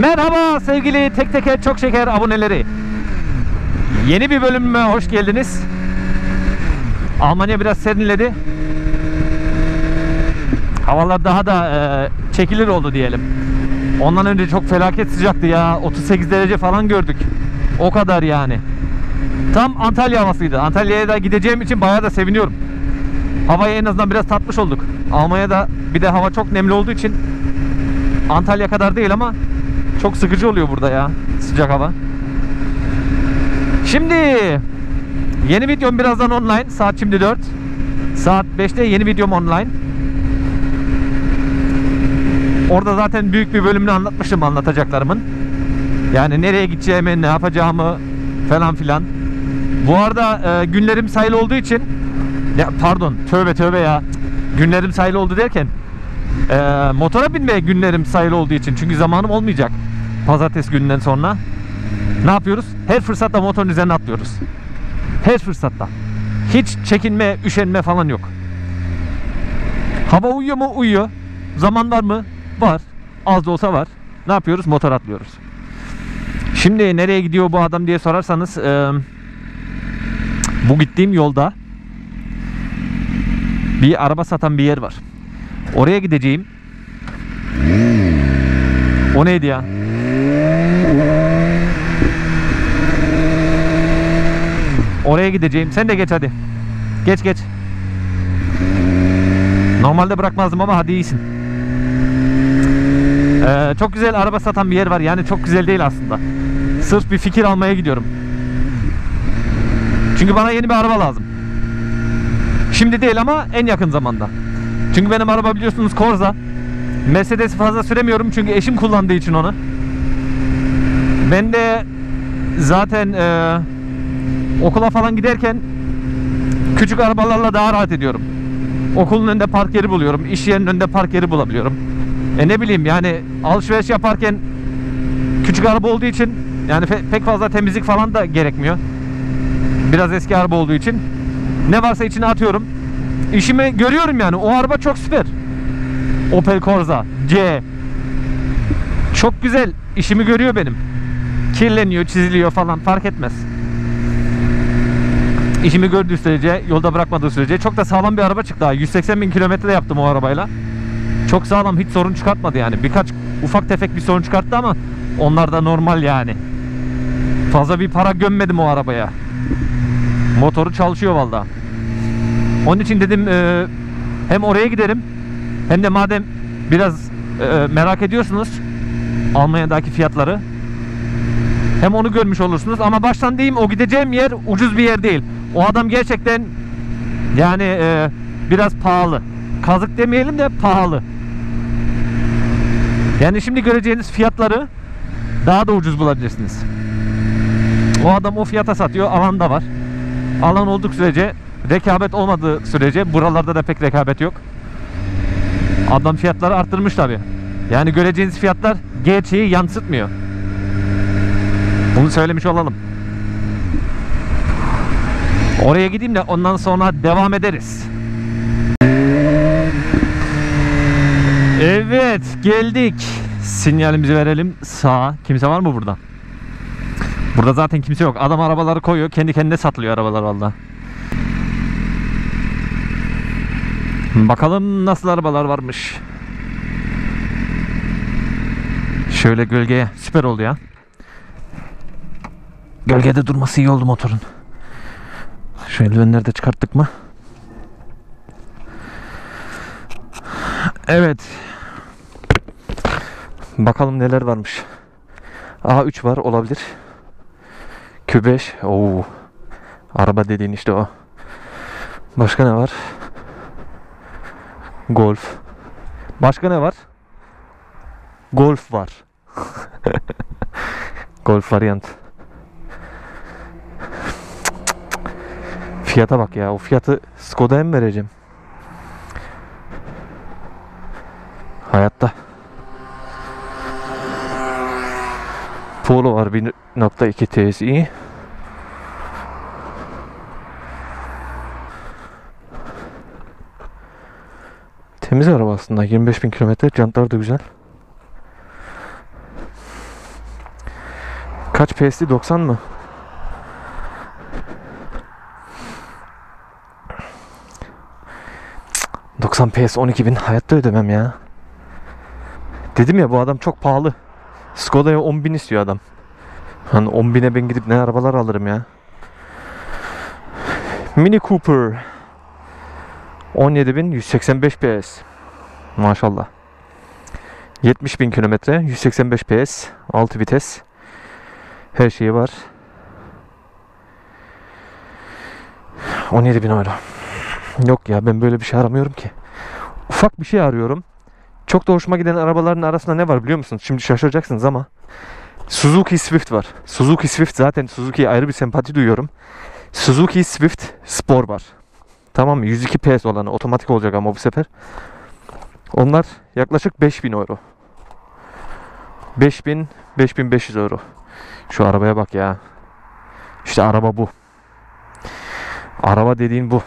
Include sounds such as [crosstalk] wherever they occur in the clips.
Merhaba sevgili tek teker çok şeker aboneleri. Yeni bir bölüme hoş geldiniz. Almanya biraz serinledi. Havalar daha da e, çekilir oldu diyelim. Ondan önce çok felaket sıcaktı ya. 38 derece falan gördük. O kadar yani. Tam Antalya havasıydı. Antalya'ya da gideceğim için bayağı da seviniyorum. Havayı en azından biraz tatmış olduk. Almanya'da bir de hava çok nemli olduğu için Antalya kadar değil ama çok sıkıcı oluyor burada ya sıcak hava. Şimdi yeni videom birazdan online. Saat şimdi 4. Saat 5'te yeni videom online. Orada zaten büyük bir bölümünü anlatmıştım anlatacaklarımın. Yani nereye gideceğimi, ne yapacağımı falan filan. Bu arada e, günlerim sayılı olduğu için ya pardon tövbe tövbe ya. Günlerim sayılı oldu derken e, motora binmeye günlerim sayılı olduğu için çünkü zamanım olmayacak. Pazartesi gününden sonra ne yapıyoruz? Her fırsatta motorun üzerine atlıyoruz. Her fırsatta. Hiç çekinme, üşenme falan yok. Hava uyuyor mu? Uyuyor. Zaman var mı? Var. Az da olsa var. Ne yapıyoruz? Motor atlıyoruz. Şimdi nereye gidiyor bu adam diye sorarsanız e, bu gittiğim yolda bir araba satan bir yer var. Oraya gideceğim. O neydi ya? Oraya gideceğim. Sen de geç hadi. Geç geç. Normalde bırakmazdım ama hadi iyisin. Ee, çok güzel araba satan bir yer var. Yani çok güzel değil aslında. Sırf bir fikir almaya gidiyorum. Çünkü bana yeni bir araba lazım. Şimdi değil ama en yakın zamanda. Çünkü benim araba biliyorsunuz Corsa. Mercedes'i fazla süremiyorum çünkü eşim kullandığı için onu. Ben de zaten e, okula falan giderken küçük arabalarla daha rahat ediyorum. Okulun önünde park yeri buluyorum. iş yerinin önünde park yeri bulabiliyorum. E ne bileyim yani alışveriş yaparken küçük araba olduğu için yani pe- pek fazla temizlik falan da gerekmiyor. Biraz eski araba olduğu için ne varsa içine atıyorum. İşimi görüyorum yani. O araba çok süper. Opel Corsa C. Çok güzel. İşimi görüyor benim. Kirleniyor, çiziliyor falan fark etmez. İşimi gördüğü sürece, yolda bırakmadığı sürece çok da sağlam bir araba çıktı. ha. 180 bin kilometre yaptım o arabayla. Çok sağlam, hiç sorun çıkartmadı yani. Birkaç ufak tefek bir sorun çıkarttı ama onlar da normal yani. Fazla bir para gömmedim o arabaya. Motoru çalışıyor vallahi. Onun için dedim e, hem oraya giderim hem de madem biraz e, merak ediyorsunuz Almanya'daki fiyatları hem onu görmüş olursunuz ama baştan diyeyim o gideceğim yer ucuz bir yer değil. O adam gerçekten yani e, biraz pahalı. Kazık demeyelim de pahalı. Yani şimdi göreceğiniz fiyatları daha da ucuz bulabilirsiniz. O adam o fiyata satıyor, alan da var. Alan olduk sürece rekabet olmadığı sürece buralarda da pek rekabet yok. Adam fiyatları arttırmış tabi. Yani göreceğiniz fiyatlar gerçeği yansıtmıyor. Bunu söylemiş olalım. Oraya gideyim de ondan sonra devam ederiz. Evet geldik. Sinyalimizi verelim. Sağa. Kimse var mı burada? Burada zaten kimse yok. Adam arabaları koyuyor. Kendi kendine satılıyor arabalar valla. Bakalım nasıl arabalar varmış. Şöyle gölgeye. Süper oldu ya. Gölgede durması iyi oldu motorun. Şu eldivenleri de çıkarttık mı? Evet. Bakalım neler varmış. A3 var olabilir. Q5. Oo. Araba dediğin işte o. Başka ne var? Golf. Başka ne var? Golf var. [laughs] Golf varyant. Fiyata bak ya. O fiyatı Skoda'ya mı vereceğim? Hayatta. Polo var 1.2 TSI. Temiz araba aslında. 25 bin kilometre. Jantlar da güzel. Kaç PS'li 90 mı? 90 PS 12 bin hayatta ödemem ya. Dedim ya bu adam çok pahalı. Skoda'ya 10 bin istiyor adam. Hani 10 bine ben gidip ne arabalar alırım ya. Mini Cooper. 17.185 PS. Maşallah. 70 bin kilometre, 185 PS, 6 vites. Her şeyi var. 17 bin euro. Yok ya ben böyle bir şey aramıyorum ki. Ufak bir şey arıyorum. Çok da hoşuma giden arabaların arasında ne var biliyor musunuz? Şimdi şaşıracaksınız ama Suzuki Swift var. Suzuki Swift zaten Suzuki'ye ayrı bir sempati duyuyorum. Suzuki Swift Spor var. Tamam mı? 102 PS olanı otomatik olacak ama bu sefer. Onlar yaklaşık 5000 euro. 5000 5500 euro. Şu arabaya bak ya. İşte araba bu. Araba dediğin bu.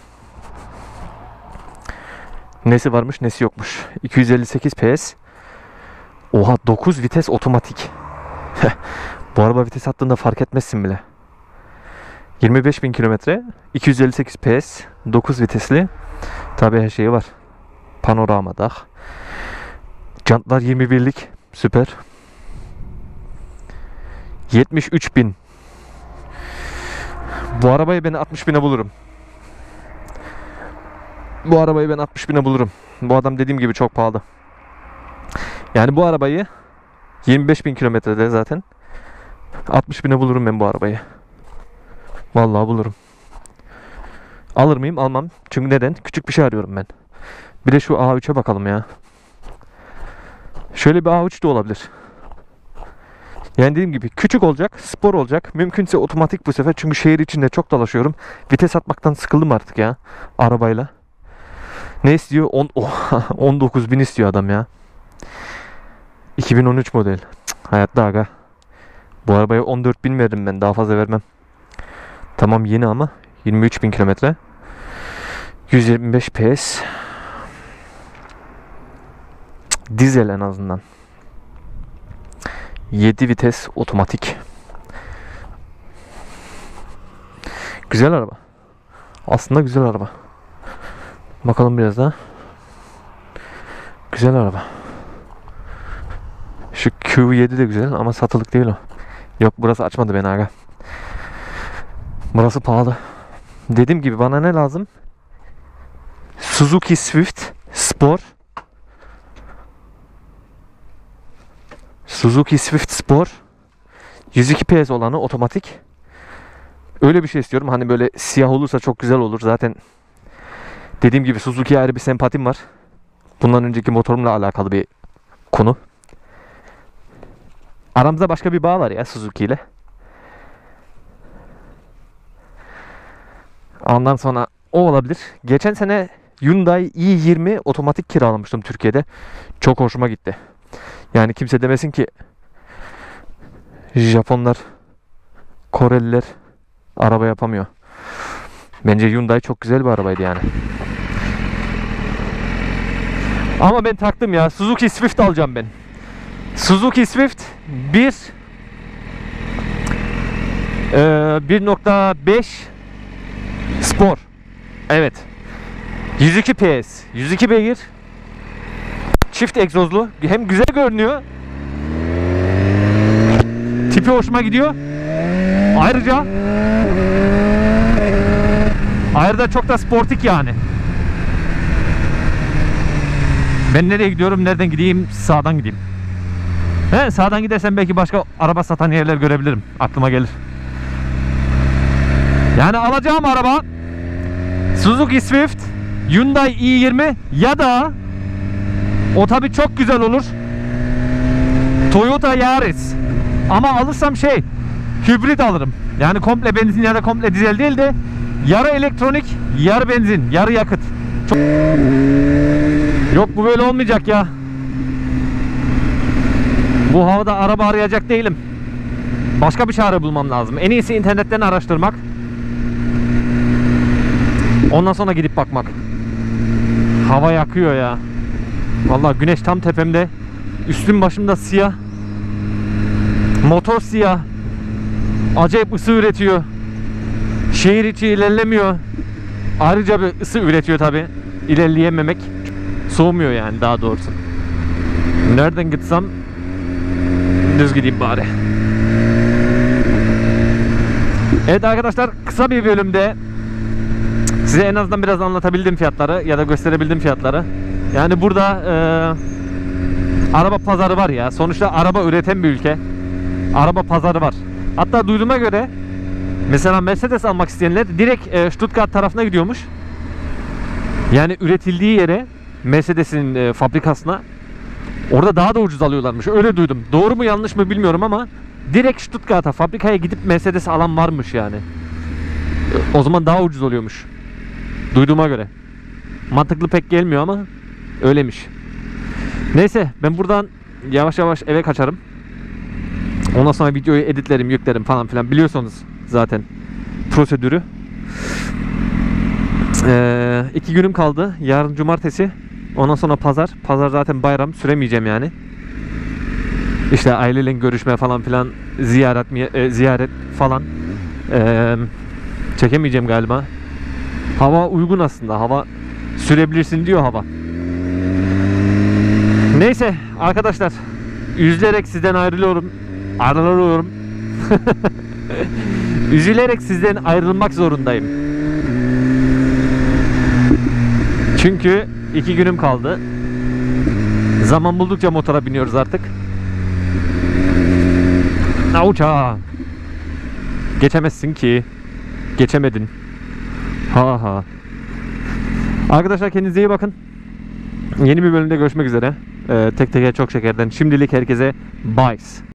Nesi varmış nesi yokmuş. 258 PS. Oha 9 vites otomatik. bu araba vites attığında fark etmezsin bile. 25.000 kilometre, 258 PS, 9 vitesli. Tabi her şeyi var. Panorama dağ. Jantlar 21'lik. Süper. 73 bin. Bu arabayı ben 60 bine bulurum. Bu arabayı ben 60 bine bulurum. Bu adam dediğim gibi çok pahalı. Yani bu arabayı 25 bin kilometrede zaten 60 bine bulurum ben bu arabayı. Vallahi bulurum. Alır mıyım? Almam. Çünkü neden? Küçük bir şey arıyorum ben. Bir de şu A3'e bakalım ya. Şöyle bir A3 de olabilir. Yani dediğim gibi küçük olacak, spor olacak. Mümkünse otomatik bu sefer. Çünkü şehir içinde çok dolaşıyorum. Vites atmaktan sıkıldım artık ya arabayla. Ne istiyor? 10, oh, 19 bin istiyor adam ya. 2013 model. Cık, hayatta aga. Bu arabaya 14 bin veririm ben. Daha fazla vermem. Tamam yeni ama 23 bin kilometre. 125 PS. Dizel en azından. 7 vites otomatik. Güzel araba. Aslında güzel araba. Bakalım biraz daha. Güzel araba. Şu Q7 de güzel ama satılık değil o. Yok burası açmadı beni aga. Burası pahalı. Dediğim gibi bana ne lazım? Suzuki Swift Spor. Suzuki Swift Spor. 102 PS olanı otomatik. Öyle bir şey istiyorum. Hani böyle siyah olursa çok güzel olur. Zaten dediğim gibi Suzuki'ye ayrı bir sempatim var. Bundan önceki motorumla alakalı bir konu. Aramızda başka bir bağ var ya Suzuki ile. Ondan sonra o olabilir. Geçen sene Hyundai i20 otomatik kiralamıştım Türkiye'de. Çok hoşuma gitti. Yani kimse demesin ki Japonlar, Koreliler araba yapamıyor. Bence Hyundai çok güzel bir arabaydı yani. Ama ben taktım ya. Suzuki Swift alacağım ben. Suzuki Swift 1 eee, 1.5 Spor. Evet. 102 PS, 102 beygir. Çift egzozlu. Hem güzel görünüyor. Tipi hoşuma gidiyor. Ayrıca Ayrıca çok da sportik yani. Ben nereye gidiyorum? Nereden gideyim? Sağdan gideyim. He, sağdan gidersem belki başka araba satan yerler görebilirim. Aklıma gelir. Yani alacağım araba Suzuki Swift, Hyundai i20 ya da o tabi çok güzel olur. Toyota Yaris. Ama alırsam şey hibrit alırım. Yani komple benzin ya da komple dizel değil de yarı elektronik, yarı benzin, yarı yakıt. Yok bu böyle olmayacak ya. Bu havada araba arayacak değilim. Başka bir çare bulmam lazım. En iyisi internetten araştırmak. Ondan sonra gidip bakmak. Hava yakıyor ya. Vallahi güneş tam tepemde. Üstüm başımda siyah. Motor siyah. Acayip ısı üretiyor. Şehir içi ilerlemiyor. Ayrıca bir ısı üretiyor tabi. İlerleyememek. Soğumuyor yani daha doğrusu. Nereden gitsem düz gideyim bari. Evet arkadaşlar kısa bir bölümde size en azından biraz anlatabildim fiyatları ya da gösterebildim fiyatları. Yani burada e, araba pazarı var ya. Sonuçta araba üreten bir ülke. Araba pazarı var. Hatta duyduğuma göre mesela Mercedes almak isteyenler direkt e, Stuttgart tarafına gidiyormuş. Yani üretildiği yere Mercedes'in e, fabrikasına orada daha da ucuz alıyorlarmış. Öyle duydum. Doğru mu yanlış mı bilmiyorum ama direkt Stuttgart'a fabrikaya gidip Mercedes alan varmış yani. E, O zaman daha ucuz oluyormuş. Duyduğuma göre. Mantıklı pek gelmiyor ama öyleymiş. Neyse ben buradan yavaş yavaş eve kaçarım. Ondan sonra videoyu editlerim, yüklerim falan filan. Biliyorsunuz zaten prosedürü. Ee, iki günüm kaldı. Yarın cumartesi. Ondan sonra pazar. Pazar zaten bayram. Süremeyeceğim yani. İşte aileyle görüşme falan filan. Ziyaret, e, ziyaret falan. Ee, çekemeyeceğim galiba. Hava uygun aslında. Hava sürebilirsin diyor hava. Neyse arkadaşlar. Üzülerek sizden ayrılıyorum. Ayrılıyorum. [laughs] Üzülerek sizden ayrılmak zorundayım. Çünkü iki günüm kaldı. Zaman buldukça motora biniyoruz artık. Avuça. Geçemezsin ki. Geçemedin. Ha ha. Arkadaşlar kendinize iyi bakın. Yeni bir bölümde görüşmek üzere. Ee, tek teke çok şekerden. Şimdilik herkese bye.